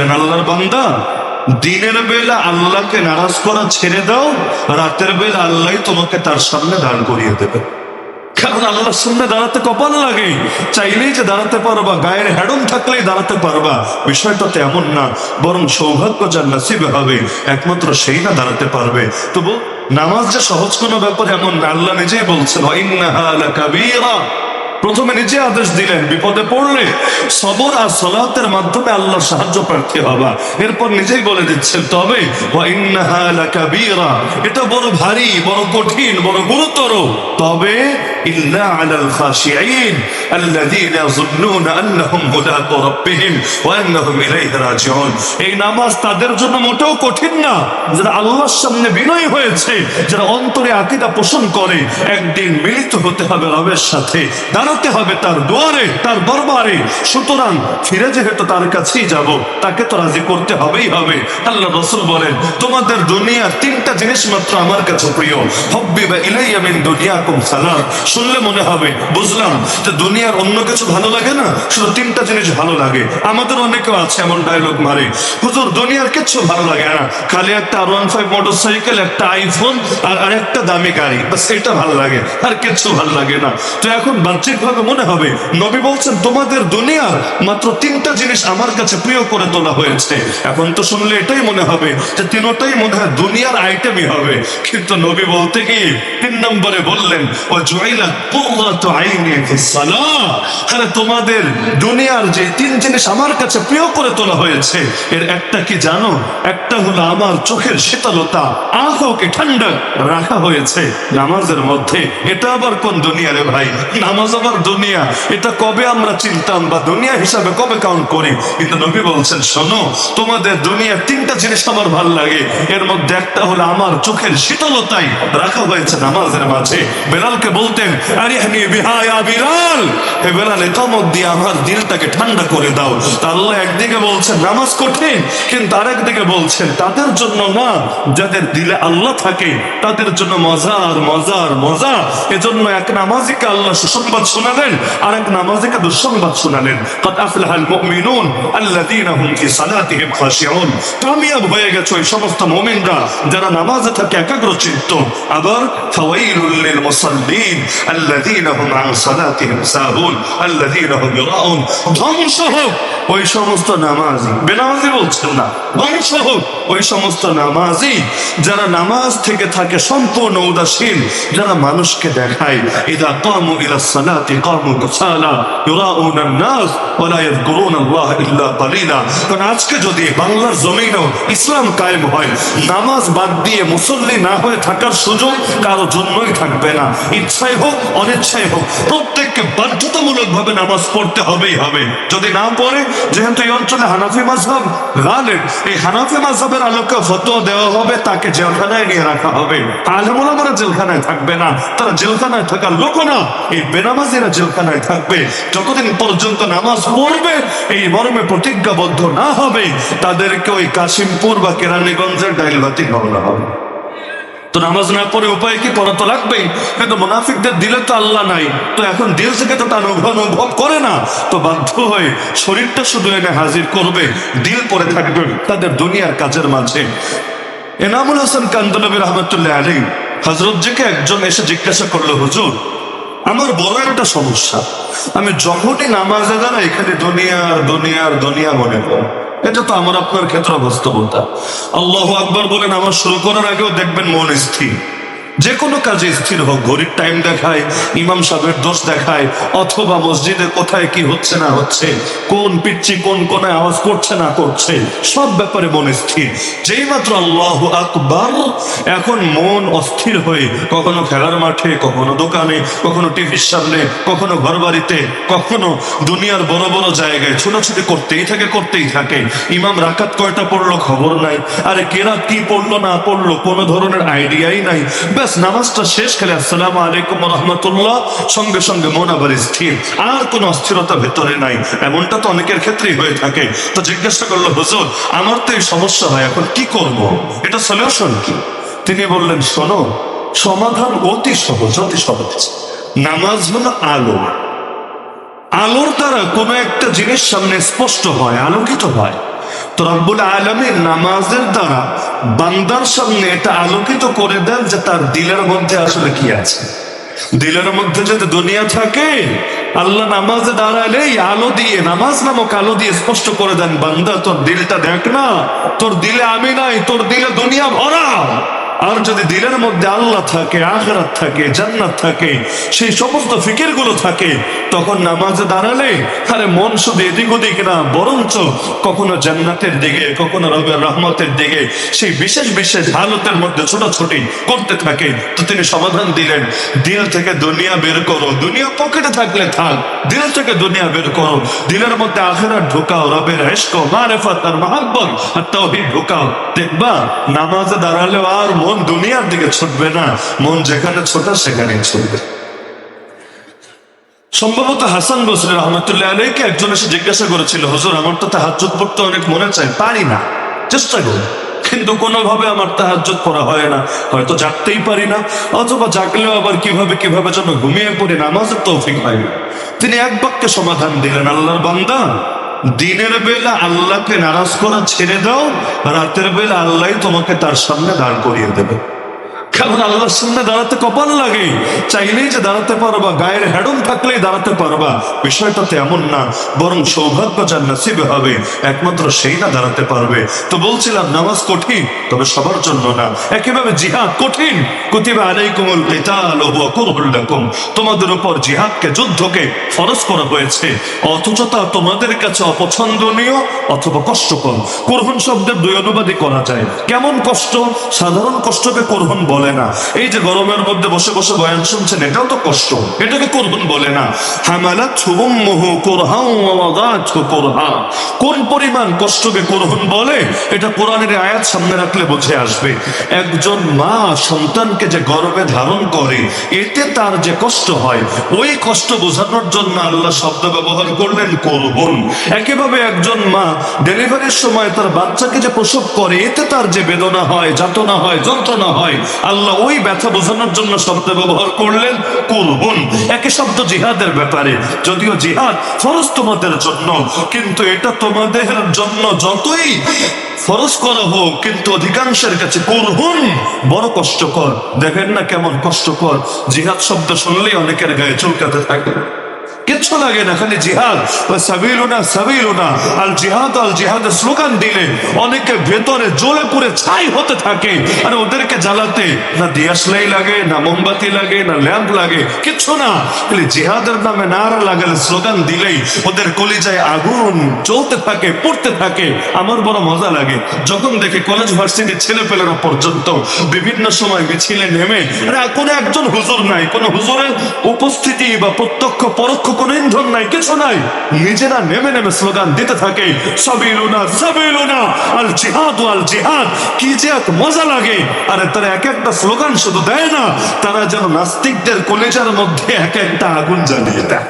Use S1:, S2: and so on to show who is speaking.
S1: দিলেন আল্লাহর বান্দা? দিনের বেলা আল্লাহকে নারাজ করা ছেড়ে দাও, রাতের বেলা আল্লাহ তোমাকে তার সামনে দাঁড় করিয়ে দেবে। কারণ আল্লাহর সামনে দাঁড়াতে কপাল লাগে। চাইলেই যে দাঁড়াতে পারবা, গায়ের হেডন থাকলেই দাঁড়াতে পারবা। বিষয়টা তো এমন না, বরং সৌভাগ্য যার নাসিবে হবে, একমাত্র সেই না দাঁড়াতে পারবে। তবু নামাজ যে সহজ কোনো ব্যাপার এমন আল্লাহ নিজেই বলছেন। প্রথমে নিজে আদেশ দিলেন, বিপদে পড়লে সবর আর সলাতের মাধ্যমে আল্লাহ সাহায্য প্রার্থী হবা। এরপর নিজেই বলে দিচ্ছেন, তবে এটা বড় ভারী, বড় কঠিন, বড় গুরুতর। তবে আলাল খাশিঈন আল্লাযীনা ইয়াযুন্নুনা আন্নাহুম মুলাকু রাব্বিহিম ওয়া আন্নাহুম ইলাইহি রাজিউন এই নামাজ তাদের জন্য মোটেও কঠিন না। যারা আল্লাহর সামনে বিনয় হয়েছে, যারা অন্তরে আকীদা পোষণ করে, একদিন মিলিত হতে হবে রবের সাথে, দাঁড়াতে হবে তার দুয়ারে, তার দরবারে। সুতরাং ফিরে যেহেতু তার কাছেই যাব, তাকে তো রাজি করতে হবেই হবে। আল্লাহ রসুল বলেন, তোমাদের দুনিয়ার তিনটা জিনিস মাত্র আমার কাছে প্রিয়। হব্বি বা ইলাইয়া মিন দুনিয়াকুম সালাম। শুনলে মনে হবে, বুঝলাম, যে দুনিয়ার অন্য কিছু ভালো লাগে না? শুধু তিনটা জিনিস ভালো লাগে। আমাদের অনেকেও আছে, এমন ডায়লগ মারে। হুজুর, দুনিয়ার কিচ্ছু ভালো লাগে না। খালি একটা আর ওয়ান ফাইভ মোটর সাইকেল একটা আইফোন আর আরেকটা দামি গাড়ি। বাস এটা ভালো লাগে, আর কিচ্ছু ভালো লাগে না। তো এখন বাহ্যিক ভাবে মনে হবে, নবী বলছেন, তোমাদের দুনিয়ার মাত্র তিনটা জিনিস আমার কাছে প্রিয় করে তোলা হয়েছে। এখন তো শুনলে এটাই মনে হবে, যে তিনটাই মনে হয় দুনিয়ার আইটেমই হবে। কিন্তু নবী বলতে গিয়ে তিন নম্বরে বললেন ও জয়লা তোমাদের দুনিয়ার যে তিন জিনিস আমার কাছে প্রিয় করে তোলা হয়েছে, এর একটা কি জানো? একটা হলো আমার চোখের শীতলতা। ঠান্ডা রাখা হয়েছে নামাজের মধ্যে। এটা আবার কোন দুনিয়া রে ভাই? নামাজ আবার দুনিয়া। এটা কবে আমরা চিনতাম বা দুনিয়া হিসাবে কবে কাউন্ট করি? কিন্তু নবী বলছেন, শোনো, তোমাদের দুনিয়ার তিনটা জিনিস আমার ভালো লাগে। এর মধ্যে একটা হলো আমার চোখের শীতলতাই রাখা হয়েছে নামাজের মাঝে। বেলালকে বলতেন বললেন আরিহনি বিহাই আবিলাল হে বেলাল একামত দিয়ে আমার দিলটাকে ঠান্ডা করে দাও। তা আল্লাহ একদিকে বলছেন, নামাজ কঠিন। কিন্তু আরেকদিকে বলছেন, তাদের জন্য না, যাদের দিলে আল্লাহ থাকে, তাদের জন্য মজা আর মজা। আর মজা এজন্য এক নামাজিকে আল্লাহ সুসংবাদ শোনালেন আর এক নামাজিকে দুঃসংবাদ শোনালেন। কত আফলাহাল মুমিনুন আল্লাযীনা হুম ফি সালাতিহিম খাশিউন। কামিয়াব হয়ে গেছে ওই সমস্ত মুমিনরা, যারা নামাজে থাকে একাগ্র চিত্ত আবার ফাওয়াইলুল লিল মুসাল্লিন। الذين هم عن صلاتهم ساهون الذين هم ইরাউন। ধ্বংস হোক ওই সমস্ত নামাজি, বেনামাজি বলছেন না ধ্বংস হোক ওই সমস্ত নামাজি যারা নামাজ থেকে থাকে সম্পূর্ণ উদাসীন, যারা মানুষকে দেখায় اذا قاموا الى الصلاه قاموا كسالا ইরাউনা الناس ولا يذكرون الله الا قليلا কলিলা। আজকে যদি বাংলার জমিনে ইসলাম قائم হয়, নামাজ বাদ দিয়ে মুসল্লি না হয়ে থাকার সুযোগ কারও জন্যই থাকবে না। ইচ্ছাই হোক অনিচ্ছাই হোক, প্রত্যেককে বাধ্যতামূলক ভাবে নামাজ পড়তে হবেই হবে। যদি না পড়ে, যেহেতু এই অঞ্চলে হানাফি মাঝহাব গালেব এই হানাফি মাঝহাবের আলোকে ফতোয়া দেওয়া হবে, তাকে জেলখানায় নিয়ে রাখা হবে। আলমোলামারা জেলখানায় থাকবে না। তারা জেলখানায় থাকার লোক না, এই বেনামাজিরা জেলখানায় থাকবে। যতদিন পর্যন্ত নামাজ পড়বে, এই মর্মে প্রতিজ্ঞাবদ্ধ না হবে, তাদেরকে ওই কাশিমপুর বা কেরানীগঞ্জের ডাইলবাতি করা হবে। তো নামাজ না পড়ে উপায় কি পড়া তো লাগবেই কিন্তু মুনাফিকদের দিলে তো আল্লাহ নাই। তো এখন দিল থেকে তো তার অনুভব করে না। তো বাধ্য হয়ে শরীরটা শুধু এনে হাজির করবে, দিল পরে থাকবে তাদের দুনিয়ার কাজের মাঝে। এনামুল হাসান কান্দনবী রহমতুল্লাহ আলী হজরতজিকে একজন এসে জিজ্ঞাসা করল, হুজুর, আমার বড় একটা সমস্যা। আমি যখনই নামাজে দাঁড়াই এখানে দুনিয়ার দুনিয়ার, দুনিয়া মনে করি এটা তো আমার আপনার ক্ষেত্রে বাস্তবতা আল্লাহ আকবর বলেন, আমার শুরু করার আগেও দেখবেন মন স্থির। যে কোনো কাজে স্থির হোক, ঘড়ির টাইম দেখায়, ইমাম সাহেবের দোষ দেখায়, অথবা মসজিদে কোথায় কি হচ্ছে না হচ্ছে, কোন পিচ্ছি কোন কোনায় আওয়াজ করছে না করছে, সব ব্যাপারে মন স্থির। যেই মাত্র আল্লাহ আকবর, এখন মন অস্থির হয়ে কখনো খেলার মাঠে, কখনো দোকানে, কখনো টিভির সামনে, কখনো ঘর বাড়িতে কখনো দুনিয়ার বড় বড় জায়গায়, ছোটাছুটি করতেই থাকে করতেই থাকে। ইমাম রাকাত কয়টা পড়ল খবর নাই। আরে কেরা কি পড়ল না পড়ল কোনো ধরনের আইডিয়াই নাই। ব্যাস নামাজটা শেষ খেলে আসসালাম আলাইকুম রহমতুল্লাহ। সঙ্গে সঙ্গে মন আবার স্থির। আর কোনো অস্থিরতা ভেতরে নাই। এমনটা তো অনেকের ক্ষেত্রেই হয়ে থাকে। তো জিজ্ঞাসা করল, হুজুর, আমার তো এই সমস্যা হয়, এখন কি করব? এটা সলিউশন কি? তিনি বললেন, শোনো, সমাধান অতি সহজ অতি সহজ। নামাজ হলো আলো। আলোর দ্বারা কোনো একটা জিনিস সামনে স্পষ্ট হয়, আলোকিত হয়। তো রব্বুল আলমী নামাজের দ্বারা বান্দার সামনে এটা আলোকিত করে দেন যে তার দিলের মধ্যে আসলে কি আছে। দিলের মধ্যে যদি দুনিয়া থাকে, আল্লাহ নামাজে দাঁড়ালে এই আলো দিয়ে, নামাজ নামক আলো দিয়ে স্পষ্ট করে দেন, বান্দা তোর দিলটা দেখ না, তোর দিলে আমি নাই, তোর দিলে দুনিয়া ভরা। আর যদি দিলের মধ্যে আল্লাহ থাকে, আখরাত থাকে, জান্নাত থাকে, সেই সমস্ত ফিকিরগুলো থাকে তখন নামাজে দাঁড়ালে, আরে মন শুধু এদিক ওদিক না, বরঞ্চ কখনো জান্নাতের দিকে, কখনো রবের রহমতের দিকে, সেই বিশেষ বিশেষ হালতের মধ্যে ছোটাছুটি করতে থাকে। তো তিনি সমাধান দিলেন, দিল থেকে দুনিয়া বের করো। দুনিয়া পকেটে থাকলে থাক, দিল থেকে দুনিয়া বের করো। দিলের মধ্যে আখেরাত ঢোকাও, রবের এস্ক মারেফত আর মহাব্বত আর তৌহিদ ঢোকাও। দেখবা, নামাজে দাঁড়ালেও আর মন দুনিয়ার দিকে ছুটবে না, মন যেখানে ছোটা সেখানে ছুটবে। সম্ভবত হাসান বসরি রহমতুল্লাহ আলীকে একজন এসে জিজ্ঞাসা করেছিল, হুজুর, আমার তো তাহাজ্জুদ পড়তে অনেক মনে চায়। পারি না, চেষ্টা করি। কিন্তু কোনোভাবে আমার তাহাজ্জুদ পড়া হয় না। হয়তো জাগতেই পারি না, অথবা জাগলেও আবার কীভাবে কীভাবে যেন ঘুমিয়ে পড়ে নামাজের তৌফিক হয় না। তিনি এক বাক্যে সমাধান দিলেন, আল্লাহর বান্দা, দিনের বেলা আল্লাহকে নারাজ করা ছেড়ে দাও, রাতের বেলা আল্লাহ তোমাকে তার সামনে দাঁড় করিয়ে দেবে। কারণ আল্লাহর সামনে দাঁড়াতে কপাল লাগে? চাইলেই যে দাঁড়াতে পারবা, গায়ের হেডন থাকলেই দাঁড়াতে পারবা। বিষয়টা তো এমন না, বরং সৌভাগ্য যার নসিবে হবে, একমাত্র সেই না দাঁড়াতে পারবে। তো বলছিলাম, নামাজ কঠিন, তবে সবার জন্য না। একেবারে জিহাদ কঠিন। কুতিবা আলাইকুমুল কিতাল ওয়া হুয়া লাকুম। তোমাদের উপর জিহাদকে, যুদ্ধকে ফরজ করা হয়েছে। অথচ তা তোমাদের কাছে অপছন্দনীয় অথবা কষ্টকর। কোরহন শব্দের দুই অনুবাদই করা যায়। কেমন কষ্ট? সাধারণ কষ্টকে কোরহন বলে। না। এই যে গরমের মধ্যে বসে বসে বয়ান শুনছেন, এটাও তো কষ্ট। এটাকে কোরহন বলে না। হামালা ছুবম মোহ কোরহা কোন পরিমাণ কষ্টকে কোরহন বলে, এটা কোরআনের আয়াত সামনে রাখলে বুঝে আসবে। একজন মা সন্তানকে যে গর্ভে ধারণ করে, এতে তার যে কষ্ট হয়, ওই কষ্ট বোঝানোর জন্য আল্লাহ শব্দ ব্যবহার করলেন করবন একেভাবে একজন মা ডেলিভারির সময় তার বাচ্চাকে যে প্রসব করে, এতে তার যে বেদনা হয়, যাতনা হয়, যন্ত্রণা হয় আল্লাহ ওই ব্যথা বোঝানোর জন্য শব্দ ব্যবহার করলেন, করবন। একই শব্দ জিহাদের ব্যাপারে। যদিও জিহাদ ফরজ তোমাদের জন্য, কিন্তু এটা তোমাদের জন্য যতই ফরজ করা হোক, কিন্তু অধিকাংশের কাছে করহুন বড় কষ্টকর। দেখেন না কেমন কষ্টকর। জিহাদ শব্দ শুনলেই অনেকের গায়ে চুলকাতে থাকে। কিচ্ছু লাগে না। খালি জিহাদ। সাবিলুনা সাবিলুনা। আল জিহাদ, আল জিহাদের স্লোগান দিলে অনেকে ভেতরে জ্বলে পুড়ে ছাই হতে থাকে। আর ওদেরকে জ্বালাতে না দিয়াশলাই লাগে, না মোমবাতি লাগে, না ল্যাম্প লাগে, কিচ্ছু না। খালি জিহাদের নামে নারা লাগালে স্লোগান দিলেই ওদের কলিজায় আগুন জ্বলতে থাকে, পড়তে থাকে। আমার বড় মজা লাগে। যখন দেখি কলেজ ভার্সিটির ছেলে পেলেরা পর্যন্ত বিভিন্ন সময় মিছিলে নেমে কোনো একজন হুজুর নাই, কোন হুজুরের উপস্থিতি বা প্রত্যক্ষ পরোক্ষ ইন্ধন নাই, কিছু নাই। নিজেরা নেমে নেমে স্লোগান দিতে থাকে সাবিলুনা সাবিলুনা আল জিহাদ আল জিহাদ। কি যে এক মজা লাগে। আরে তারা এক একটা স্লোগান শুধু দেয় না, তারা যেন নাস্তিকদের কলেজের মধ্যে এক একটা আগুন জ্বালিয়ে দেয়।